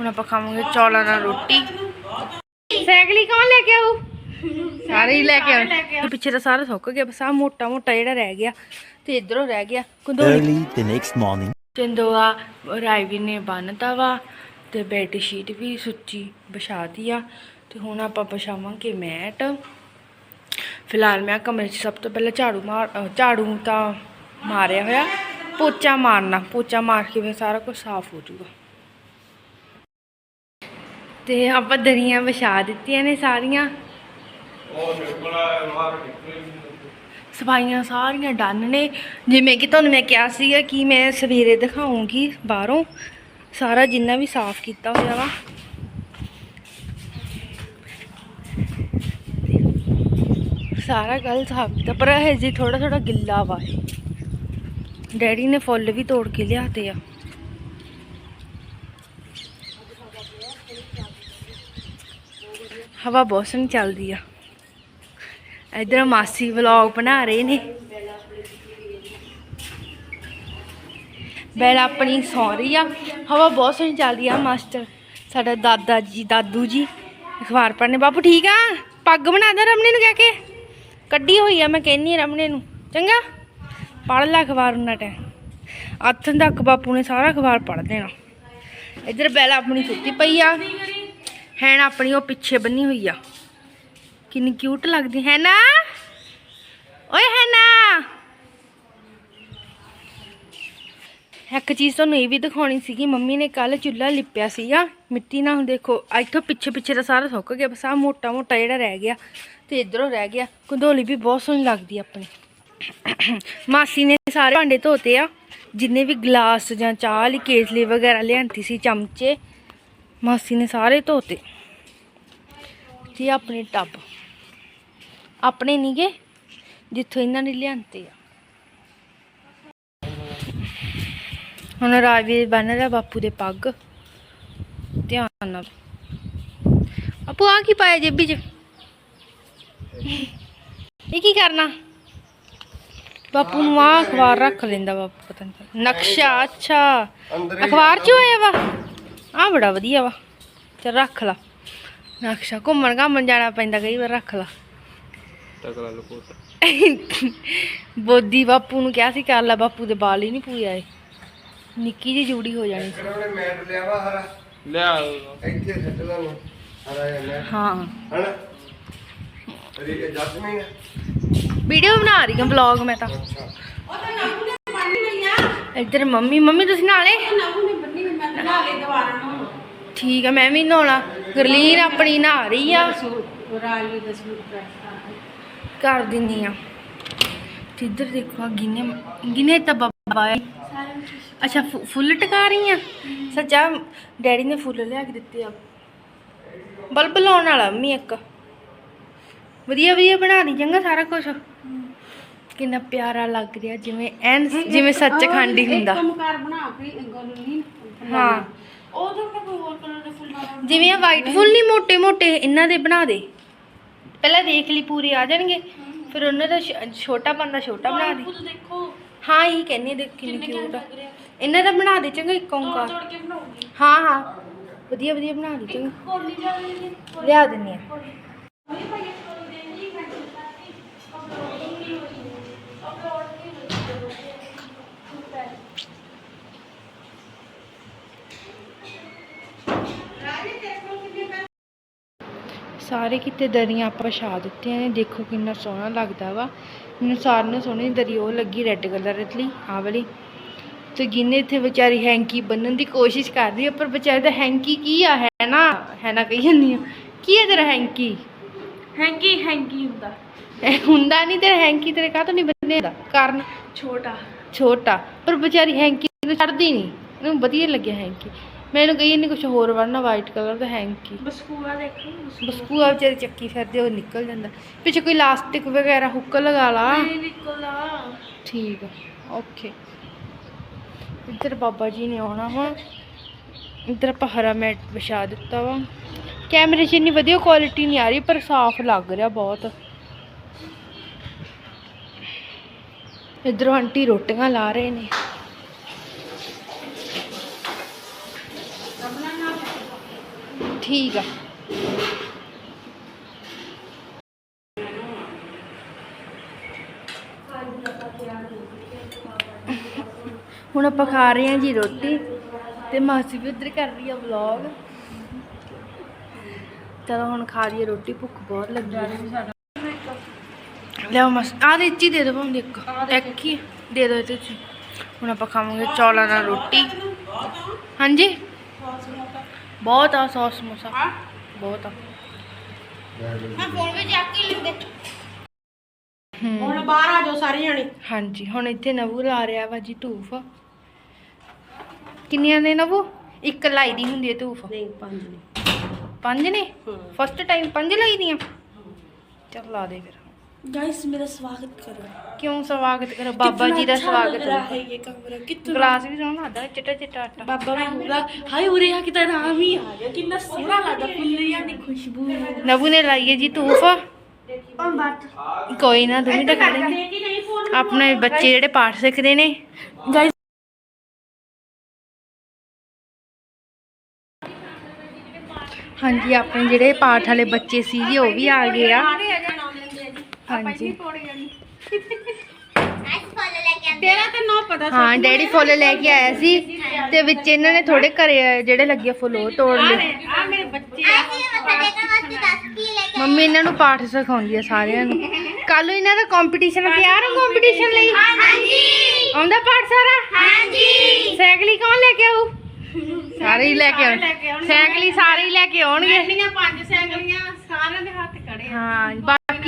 ਹੁਣ ਆਪਾਂ ਖਾਵਾਂਗੇ ਚੌਲਾਂ ਨਾਲ ਰੋਟੀ। ਸਾਈਕਲੀ ਕੌਣ ਲੈ ਕੇ ਆਊ? ਸਾਰੇ ਹੀ ਲੈ ਕੇ ਆਉਣ। ਪਿੱਛੇ ਤਾਂ ਸਾਰਾ ਸੁੱਕ ਗਿਆ ਬਸ ਆ ਮੋਟਾ ਮੋਟਾ ਜਿਹੜਾ ਰਹਿ ਗਿਆ ਤੇ ਇਧਰੋਂ ਰਹਿ ਗਿਆ। ਕੰਦੋਲੀ। The next morning. ਚੰਦੋਆ ਰਾਈਵੀ ਨੇ ਬੰਨਤਾ ਵਾ ਤੇ ਬੈੱਡ ਸ਼ੀਟ ਵੀ ਸੁੱਚੀ ਵਿਛਾਤੀ ਆ। ਤੇ ਹੁਣ ਆਪਾਂ ਵਿਛਾਵਾਂਗੇ ਮੈਟ। ਫਿਲਹਾਲ ਮੈਂ ਕਮਰੇ 'ਚ ਸਭ ਤੋਂ ਪਹਿਲਾਂ ਝਾੜੂ ਮਾਰ ਝਾੜੂ ਤਾਂ ਮਾਰਿਆ ਹੋਇਆ। ਪੋਚਾ ਮਾਰਨਾ ਪੋਚਾ ਮਾਰ ਕੇ ਫਿਰ ਸਾਰਾ ਕੁਝ ਸਾਫ਼ ਹੋ ਜਾਊਗਾ। ਤੇ ਆਪਾਂ ਦਰੀਆਂ ਵਿਛਾ ਦਿੱਤੀਆਂ ਨੇ ਸਾਰੀਆਂ। ਸਫਾਈਆਂ ਸਾਰੀਆਂ ਡਨ ਨੇ। ਜਿਵੇਂ ਕਿ ਤੁਹਾਨੂੰ ਮੈਂ ਕਿਹਾ ਸੀਗਾ ਕਿ ਮੈਂ ਸਵੇਰੇ ਦਿਖਾਉਂਗੀ ਬਾਹਰੋਂ। ਸਾਰਾ ਜਿੰਨਾ ਵੀ ਸਾਫ਼ ਕੀਤਾ ਹੋਇਆ ਵਾ। ਸਾਰਾ ਕੱਲ ਸਾਫ਼ ਕੀਤਾ ਪਰ ਹਜੇ ਥੋੜਾ ਥੋੜਾ ਗਿੱਲਾ ਵਾ ਡੈਡੀ ਨੇ ਫੁੱਲ ਵੀ ਤੋੜ ਕੇ ਲਿਆਤੇ ਆ। ਹਵਾ ਬਹੁਤ ਸੋਹਣੀ ਚੱਲਦੀ ਆ। ਇਧਰ ਮਾਸੀ ਵਲੌਗ ਬਣਾ ਰਹੇ ਨੇ। ਬੈਲ ਆਪਣੀ ਸੌ ਰਹੀ ਆ। ਹਵਾ ਬਹੁਤ ਸੋਹਣੀ ਚੱਲਦੀ ਆ ਮਾਸਟਰ। ਸਾਡਾ ਦਾਦਾ ਜੀ, ਦਾਦੂ ਜੀ, ਅਖਬਾਰ ਪੜ੍ਹਨੇ। ਬਾਪੂ ਠੀਕ ਆ? ਪੱਗ ਬਣਾ ਦੇ ਰਮਣੇ ਨੂੰ ਕਹਿ ਕੇ। ਕੱਢੀ ਹੋਈ ਆ, ਮੈਂ ਕਹਿੰਨੀ ਆ ਰਮਣੇ ਨੂੰ। ਚੰਗਾ? ਪੜ੍ਹ ਲੈ ਅਖਬਾਰ ਉਹਨਾਂ ਟਾਈਮ। ਅੱਠ ਤੱਕ ਬਾਪੂ ਨੇ ਸਾਰਾ ਅਖਬਾਰ ਪੜ੍ਹ ਦੇਣਾ। ਇੱਧਰ ਬੈਲ ਆਪਣੀ ਸੁੱਤੀ ਪਈ ਆ। ਹੈਣ ਆਪਣੀ ਉਹ ਪਿੱਛੇ ਬੰਨੀ ਹੋਈ ਆ। ਕਿੰਨੀ ਕਿਊਟ ਲੱਗਦੀ ਹੈ ਨਾ ਓਏ ਹੈ ਨਾ ਇੱਕ ਚੀਜ਼ ਤੁਹਾਨੂੰ ਇਹ ਵੀ ਦਿਖਾਉਣੀ ਸੀਗੀ, ਮੰਮੀ ਨੇ ਕੱਲ ਚੁੱਲ੍ਹਾ ਲਿਪਿਆ ਸੀਗਾ। ਮਿੱਟੀ ਨਾਲ ਹੁਣ ਦੇਖੋ ਇੱਥੋਂ ਪਿੱਛੇ ਪਿੱਛੇ ਦਾ ਸਾਰਾ ਸੁੱਕ ਗਿਆ, ਬਸ ਆ ਮੋਟਾ ਮੋਟਾ ਜਿਹੜਾ ਰਹਿ ਗਿਆ ਤੇ ਇਧਰੋਂ ਰਹਿ ਗਿਆ। ਕੰਧੋਲੀ ਵੀ ਬਹੁਤ ਸੋਹਣੀ ਲੱਗਦੀ ਆਪਣੀ। ਮਾਸੀ ਨੇ ਸਾਰੇ ਭਾਂਡੇ ਧੋਤੇ ਆ, ਜਿੰਨੇ ਵੀ ਗਲਾਸ ਜਾਂ ਚਾਹ ਲਈ ਕੇਸਲੇ ਵਗੈਰਾ ਲਿਆਂਤੀ ਸੀ, ਚਮਚੇ ਮਾਸੀ ਨੇ ਸਾਰੇ ਧੋਤੇ। ਤੇ ਆਹ ਆਪਣੇ ਟੱਬ। ਆਪਣੇ ਨਹੀਂਗੇ ਜਿੱਥੋਂ ਇਹਨਾਂ ਨੇ ਲਿਆਂਤੇ ਆ। ਹੁਣ ਰਾਜਵੀਰ ਬੰਨ ਰਿਹਾ ਬਾਪੂ ਦੇ ਪੱਗ। ਧਿਆਨ ਨਾਲ। ਆਪੂ ਆ ਕੀ ਪਾਇਆ ਜੇਬੀ 'ਚ? ਇਹ ਕੀ ਕਰਨਾ? ਬਾਪੂ ਨੂੰ ਆ ਅਖਬਾਰ ਰੱਖ ਲੈਂਦਾ ਬਾਪੂ ਪਤਾ ਨਹੀਂ ਨਕਸ਼ਾ ਅੱਛਾ। ਅਖਬਾਰ 'ਚ ਹੋਇਆ ਵਾ? ਆ ਬੜਾ ਵਧੀਆ ਵਾ। ਚਲ ਰੱਖ ਲਾ। ਨਕਸ਼ਾ ਘੁੰਮਣ ਘਾਮਣ ਜਾਣਾ ਪੈਂਦਾ ਕਈ ਵਾਰ ਰੱਖ ਲਾ। ਤਕਲਾ ਲੁਕੋਤਾ ਬੋਦੀ ਬਾਪੂ ਨੂੰ ਕਿਹਾ ਸੀ ਕਰ ਲੈ ਬਾਪੂ ਦੇ ਵਾਲ ਹੀ ਨਹੀਂ ਪੂਰੇ ਆਏ। ਨਿੱਕੀ ਜਿਹੀ ਜੂੜੀ ਹੋ ਜਾਣੀ ਸੀ। ਉਹਨੇ ਮੈਟ ਲਿਆ ਵਾ ਹਰਾ। ਲਿਆ। ਇੱਥੇ ਸੱਟ ਲਾ ਨੂੰ ਹਰਾ ਜਿਹਾ ਮੈਟ ਹਾਂ। ਹਣਾ ਅਰੇ ਇਹ ਜਸਮੀਨ ਵੀਡੀਓ ਬਣਾ ਰਹੀ ਹਾਂ ਵਲੌਗ ਮੈਂ ਤਾਂ। ਇੱਧਰ ਮੰਮੀ ਮੰਮੀ ਤੁਸੀਂ ਨਾਲੇ? ਠੀਕ ਆ ਮੈਂ ਵੀ ਨਹਾਉਣਾ। ਗਰਲੀਨ ਆਪਣੀ ਨਹਾ ਰਹੀ ਆ। ਕਰ ਦਿੰਨੀ ਆ। ਤੇ ਇੱਧਰ ਦੇਖੋ ਆ ਗਿਨੇ ਗਿਨੇ ਤਾਂ ਬਾਬਾ ਆ। ਅੱਛਾ ਫੁ- ਫੁੱਲ ਟਕਾ ਰਹੀ ਆ? ਸੱਚਾ ਡੈਡੀ ਨੇ ਫੁੱਲ ਲਿਆ ਕੇ ਦਿੱਤੇ ਆ। ਬਲਬ ਲਾਉਣ ਵਾਲਾ ਮੰਮੀ ਇੱਕ। ਵਧੀਆ ਵਧੀਆ ਬਣਾ ਦੀ ਚੰਗਾ ਸਾਰਾ ਕੁਝ ਕਿੰਨਾ ਪਿਆਰਾ ਲੱਗ ਰਿਹਾ ਜਿਵੇਂ ਐਨ ਜਿਵੇਂ ਸੱਚਖੰਡ ਹੀ ਹੁੰਦਾ। ਹਾਂ। ਜਿਵੇਂ ਆ ਵਾਈਟ ਫੁੱਲ ਨਹੀਂ ਮੋਟੇ ਮੋٹے ਇਹਨਾਂ ਦੇ ਬਣਾ ਦੇ। ਪਹਿਲਾਂ ਦੇਖ ਲਈ ਪੂਰੇ ਆ ਜਾਣਗੇ ਫਿਰ ਉਹਨਾਂ ਦਾ ਛੋਟਾ ਬੰਦਾ ਛੋਟਾ ਬਣਾ ਦੇ। ਹਾਂ ਇਹ ਕਹਿੰਨੀ ਦੇਖ ਕਿੰਨੇ ਕਿਊਟ ਇਹਨਾਂ ਦਾ ਬਣਾ ਦੇ ਚੰਗਾ ਇੱਕ ਔਂਕਾਰ ਹਾਂ ਹਾਂ। ਵਧੀਆ ਵਧੀਆ ਬਣਾ ਦੇ ਚੰਗਾ। ਲਿਆ ਦਿੰਨੀ ਆ। ਸਾਰੇ ਕਿਤੇ ਦਰੀਆਂ ਆਪਾਂ ਵਿਛਾ ਦਿੱਤੀਆਂ ਨੇ ਦੇਖੋ ਕਿੰਨਾ ਸੋਹਣਾ ਲੱਗਦਾ ਵਾ। ਮੈਨੂੰ ਸਾਰਿਆਂ ਨਾਲੋਂ ਸੋਹਣੀ ਦਰੀ ਉਹ ਲੱਗੀ ਰੈੱਡ ਕਲਰ ਦੀ ਆਹ ਵਾਲੀ। ਤੇ ਗਿੰਨੇ ਇੱਥੇ ਵਿਚਾਰੀ ਹੈਂਕੀ ਬੰਨਣ ਦੀ ਕੋਸ਼ਿਸ਼ ਕਰ ਰਹੀ ਹੈ ਪਰ ਵਿਚਾਰੀ ਦਾ ਹੈਂਕੀ ਕੀ ਆ ਹੈ ਨਾ? ਹੈ ਨਾ ਕਹੀ ਜਾਂਦੀ ਆ। ਕੀ ਹੈ ਤੇਰਾ ਹੈਂਕੀ ਹੈਂਕੀ ਹੈਂਕੀ ਹੁੰਦਾ। ਇਹ ਹੁੰਦਾ ਨਹੀਂ ਤੇਰਾ ਹੈਂਕੀ ਤੇਰੇ ਕਾਹ ਤੋਂ ਨਹੀਂ ਬੰਨੇ ਦਾ ਕਾਰਨ? ਛੋਟਾ। ਛੋਟਾ। ਪਰ ਵਿਚਾਰੀ ਹੈਂਕੀ ਨੂੰ ਛੱਡਦੀ ਨਹੀਂ ਇਹਨੂੰ ਵਧੀਆ ਲੱਗਿਆ ਹੈਂਕੀ ਮੈਨੂੰ ਕਹੀ ਨਹੀਂ ਕੁਝ ਹੋਰ ਵਰਨਾ ਵਾਈਟ ਕਲਰ ਦਾ ਹੈਂਕੀ ਬਸਕੂਆ ਦੇਖੋ ਬਸਕੂਆ। ਵਿਚਾਰੀ ਚੱਕੀ ਫਿਰਦੇ ਉਹ ਨਿਕਲ ਜਾਂਦਾ। ਪਿੱਛੇ ਕੋਈ ਇਲਾਸਟਿਕ ਵਗੈਰਾ ਹੁੱਕ ਲਗਾ ਲਾ। ਨਹੀਂ ਨਿਕਲਾ ਠੀਕ ਓਕੇ ਇੱਧਰ ਬਾਬਾ ਜੀ ਨੇ ਆਉਣਾ ਹੁਣ ਇੱਧਰ ਆਪਾਂ ਹਰਾ ਮੈਟ ਵਿਛਾ ਦਿੱਤਾ ਵਾ। ਕੈਮਰੇ 'ਚ ਇੰਨੀ ਵਧੀਆ ਕੁਆਲਿਟੀ ਨਹੀਂ ਆ ਰਹੀ ਪਰ ਸਾਫ਼ ਲੱਗ ਰਿਹਾ ਬਹੁਤ। ਇੱਧਰੋਂ ਆਂਟੀ ਰੋਟੀਆਂ ਲਾ ਰਹੇ ਨੇ। ਠੀਕ ਆ। ਹੁਣ ਆਪਾਂ ਖਾ ਰਹੇ ਹਾਂ ਜੀ ਰੋਟੀ ਤੇ ਮਾਸੀ ਵੀ ਉੱਧਰ ਕਰ ਰਹੀ ਆ ਵਲੌਗ ਚਲੋ ਹੁਣ ਖਾ ਲਈਏ ਰੋਟੀ, ਭੁੱਖ ਬਹੁਤ ਲੱਗੀ ਹੈ ਲਿਆਓ ਮਸ ਆ ਦੇ ਇੱਚੀ ਦੇ ਦੋ ਭਾਵੇਂ ਇੱਕ। ਇੱਕ ਹੀ ਦੇ ਦੋ ਇਹਦੇ ਚ। ਹੁਣ ਆਪਾਂ ਖਾਵਾਂਗੇ ਚੌਲਾਂ ਨਾਲ ਰੋਟੀ। ਹਾਂਜੀ? ਬਹੁਤ ਆ ਸੌਸ ਸਮੋਸਾ। ਬਹੁਤ ਆ। ਹੂੰ। ਹੁਣ ਬਾਹਰ ਆ ਜਾਓ ਸਾਰੇ ਜਣੇ। ਹਾਂਜੀ ਹੁਣ ਇੱਥੇ ਨਵੂ ਲਾ ਰਿਹਾ ਵਾ ਜੀ ਧੂਫ। ਕਿੰਨੀਆਂ ਨੇ ਨਵੂ? ਇੱਕ ਲਾਈ ਦੀ ਹੁੰਦੀ ਹੈ ਧੂਫ। ਨਹੀਂ ਪੰਜ ਨੇ। ਪੰਜ ਨੇ? ਫਸਟ ਟਾਈਮ ਪੰਜ ਲਾਈ ਦੀਆਂ? ਚੱਲ ਲਾ ਦੇ ਫਿਰ। ਗਾਇਸ ਮੇਰਾ ਸਵਾਗਤ ਕਰੋ। ਕਿਉਂ ਸਵਾਗਤ ਕਰੋ? ਬਾਬਾ ਜੀ ਦਾ ਸਵਾਗਤ ਹੈ ਇਹ ਕਮਰਾ ਕਿੱਥੇ ਗਲਾਸ ਵੀ ਸੋਹਣਾ ਲੱਗਦਾ ਚਿੱਟਾ ਚਿੱਟਾ ਆਟਾ। ਬਾਬਾ ਹੋਊਗਾ ਹਾਏ ਉਰੇ ਆ ਕਿਤਾ ਨਾਮ ਹੀ ਆ ਗਿਆ ਕਿੰਨਾ ਸੋਹਣਾ ਲੱਗਦਾ ਫੁੱਲੀਆਂ ਦੀ ਖੁਸ਼ਬੂ ਨਵੂ ਨੇ ਲਾਈ ਹੈ ਜੀ ਧੂਫ। ਕੋਈ ਨਾ ਤੁਸੀਂ ਤਾਂ ਖੜੇ ਨੇ ਕਿ ਨਹੀਂ ਫੋਨ ਆਪਣੇ ਬੱਚੇ ਜਿਹੜੇ ਪਾਠ ਸਿੱਖਦੇ ਨੇ। ਗਾਇਸ ਹਾਂਜੀ ਆਪਣੇ ਜਿਹੜੇ ਪਾਠ ਵਾਲੇ ਬੱਚੇ ਸੀ ਜੀ ਉਹ ਵੀ ਆ ਗਏ ਆ। ਹਾਂਜੀ। ਤੇਰਾ ਤਾਂ ਨਾ ਪਤਾ ਹਾਂ ਡੈਡੀ ਫੁੱਲ ਲੈ ਕੇ ਆਇਆ ਸੀ ਤੇ ਵਿੱਚ ਇਹਨਾਂ ਨੇ ਥੋੜੇ ਘਰੇ ਜਿਹੜੇ ਲੱਗੇ ਫੁੱਲ ਉਹ ਤੋੜ ਲਏ। ਆ ਮੇਰੇ ਬੱਚੇ ਮੰਮੀ ਇਹਨਾਂ ਨੂੰ ਪਾਠ ਸਿਖਾਉਂਦੀ ਆ ਸਾਰਿਆਂ ਨੂੰ। ਕੱਲ ਨੂੰ ਇਹਨਾਂ ਦਾ ਕੰਪੀਟੀਸ਼ਨ ਤਿਆਰ ਹੋ ਕੰਪੀਟੀਸ਼ਨ ਲਈ? ਹਾਂਜੀ ਆਉਂਦਾ ਪਾਠ ਸਾਰਾ? ਹਾਂਜੀ ਸਾਈਕਲੀ ਕੌਣ ਲੈ ਕੇ ਆਊ? ਸਾਰੇ ਹੀ ਲੈ ਕੇ ਆਉਣ ਸਾਈਕਲੀ ਸਾਰੇ ਹੀ ਲੈ ਕੇ ਆਉਣਗੇ। ਇੰਨੀਆਂ ਪੰਜ ਸਾਈਕਲੀਆਂ ਸਾਰਿਆਂ ਦੇ ਹੱਥ ਖੜੇ ਹਾਂ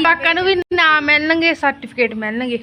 ਬਾਕਾਂ ਨੂੰ ਵੀ ਨਾਮ ਮਿਲਣਗੇ ਸਰਟੀਫਿਕੇਟ ਮਿਲਣਗੇ।